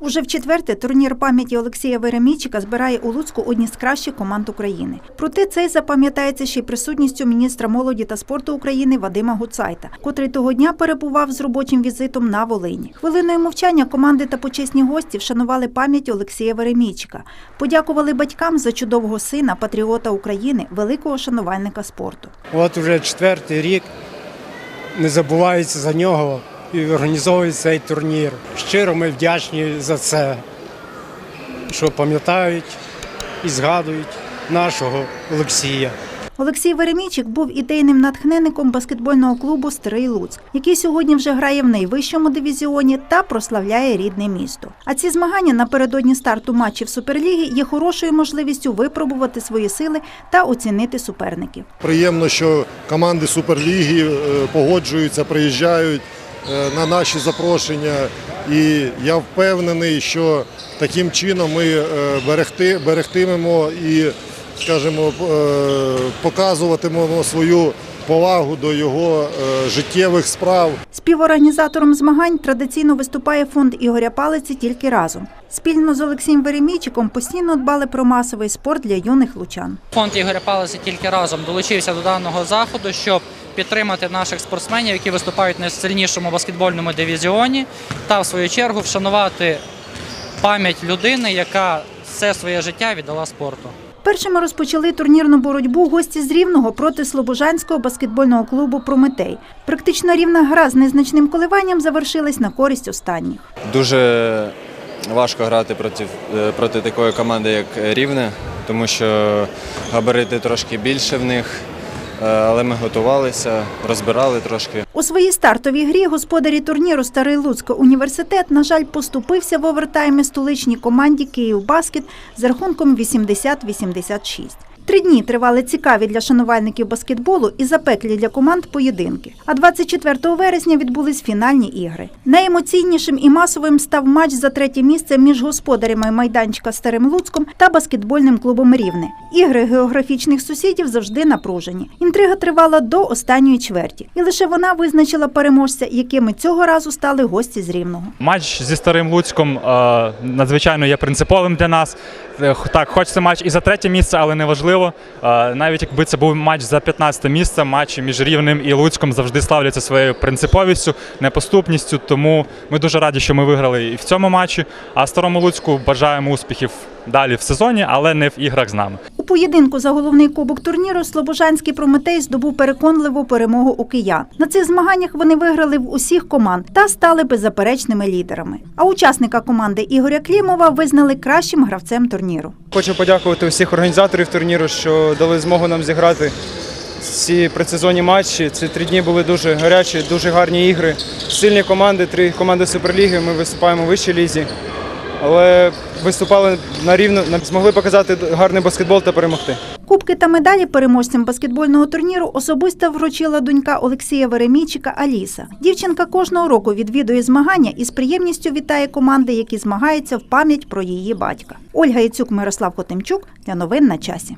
Уже в четверте турнір пам'яті Олексія Веремійчика збирає у Луцьку одні з кращих команд України. Проте цей запам'ятається ще й присутністю міністра молоді та спорту України Вадима Гуцайта, котрий того дня перебував з робочим візитом на Волині. Хвилиною мовчання команди та почесні гості вшанували пам'ять Олексія Веремійчика, подякували батькам за чудового сина, патріота України, великого шанувальника спорту. От уже четвертий рік не забувається за нього і організовують цей турнір. Щиро ми вдячні за це, що пам'ятають і згадують нашого Олексія. Олексій Веремійчик був ідейним натхненником баскетбольного клубу Старий Луцьк, який сьогодні вже грає в найвищому дивізіоні та прославляє рідне місто. А ці змагання напередодні старту матчів Суперліги є хорошою можливістю випробувати свої сили та оцінити суперників. Приємно, що команди Суперліги е, погоджуються, приїжджають на наші запрошення. І я впевнений, що таким чином ми е, берегти, берегтимемо і, скажімо, е, показуватимемо свою повагу до його е, життєвих справ. Співорганізатором змагань традиційно виступає фонд Ігоря Палиці тільки разом. Спільно з Олексієм Веремійчиком постійно дбали про масовий спорт для юних лучан. Фонд Ігоря Палиці тільки разом долучився до даного заходу, щоб підтримати наших спортсменів, які виступають в найсильнішому баскетбольному дивізіоні, та в свою чергу вшанувати пам'ять людини, яка все своє життя віддала спорту. Першими розпочали турнірну боротьбу гості з Рівного проти Слобожанського баскетбольного клубу Прометей. Практично рівна гра з незначним коливанням завершилась на користь останніх. Дуже важко грати проти, е, проти такої команди, як Рівне, тому що габарити трошки більше в них, але ми готувалися, розбирали трошки. У своїй стартовій грі господарі турніру Старий Луцький університет, на жаль, поступився в овертаймі столичній команді Київбаскет з рахунком 80-86. Три дні тривали цікаві для шанувальників баскетболу і запеклі для команд поєдинки. А 24 вересня відбулись фінальні ігри. Найемоційнішим і масовим став матч за третє місце між господарями майданчика Старим Луцьком та баскетбольним клубом Рівне. Ігри географічних сусідів завжди напружені. Інтрига тривала до останньої чверті, і лише вона визначила переможця, якими цього разу стали гості з Рівного. Матч зі старим Луцьком е, надзвичайно є принциповим для нас. Е, Так, хоч це матч і за третє місце, але не важливо. Навіть якби це був матч за 15 місце, матчі між Рівним і Луцьком завжди славляться своєю принциповістю, непоступністю. Тому ми дуже раді, що ми виграли і в цьому матчі. А старому Луцьку бажаємо успіхів далі в сезоні, але не в іграх з нами. Поєдинку за головний кубок турніру Слобожанський Прометей здобув переконливу перемогу у киян. На цих змаганнях вони виграли в усіх команд та стали беззаперечними лідерами. А учасника команди Ігоря Клімова визнали кращим гравцем турніру. Хочу подякувати усіх організаторів турніру, що дали змогу нам зіграти ці предсезонні матчі. Ці три дні були дуже гарячі, дуже гарні ігри. Сильні команди, три команди Суперліги. Ми виступаємо в вищій лізі. Але виступали на рівно, змогли показати гарний баскетбол та перемогти. Кубки та медалі переможцям баскетбольного турніру особисто вручила донька Олексія Веремійчика Аліса. Дівчинка кожного року відвідує змагання і з приємністю вітає команди, які змагаються в пам'ять про її батька. Ольга Яцюк, Мирослав Хотимчук для новин на часі.